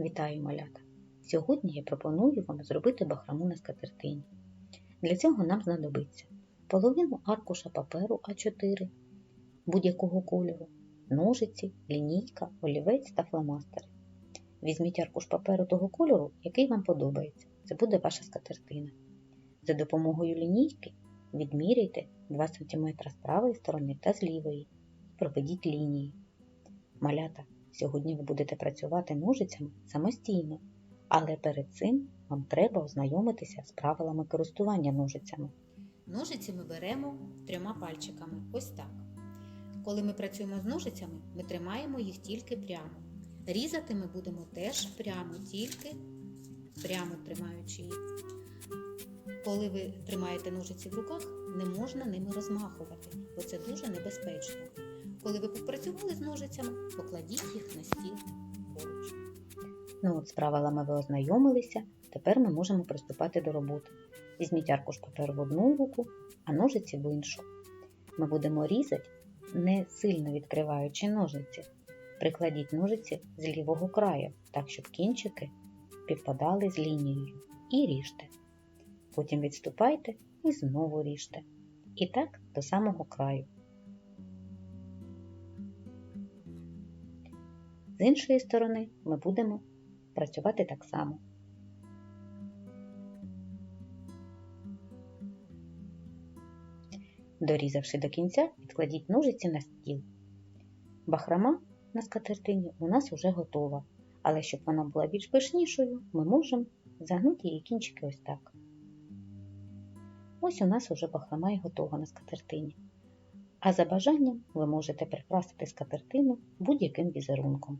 Вітаю, малята! Сьогодні я пропоную вам зробити бахрому на скатертині. Для цього нам знадобиться половину аркуша паперу А4 будь-якого кольору, ножиці, лінійка, олівець та фломастери. Візьміть аркуш паперу того кольору, який вам подобається. Це буде ваша скатертина. За допомогою лінійки відміряйте 2 см з правої сторони та з лівої. і Проведіть лінії. Малята, сьогодні ви будете працювати ножицями самостійно, але перед цим вам треба ознайомитися з правилами користування ножицями. Ножиці ми беремо трьома пальчиками. Ось так. Коли ми працюємо з ножицями, ми тримаємо їх тільки прямо. Різати ми будемо теж прямо, тільки прямо тримаючи їх. Коли ви тримаєте ножиці в руках, не можна ними розмахувати, бо це дуже небезпечно. Коли ви попрацювали з ножицями, покладіть їх на стіл поруч. Ну от з правилами ви ознайомилися, тепер ми можемо приступати до роботи. Візьміть аркуш паперу в одну руку, а ножиці в іншу. Ми будемо різати, не сильно відкриваючи ножиці. Прикладіть ножиці з лівого краю, так щоб кінчики підпадали з лінією. І ріжте. Потім відступайте і знову ріжте. І так до самого краю. З іншої сторони ми будемо працювати так само. Дорізавши до кінця, відкладіть ножиці на стіл. Бахрома на скатертині у нас уже готова, але щоб вона була більш пишнішою, ми можемо загнути її кінчики ось так. Ось у нас уже бахрома і готова на скатертині. А за бажанням ви можете прикрасити скатертину будь-яким візерунком.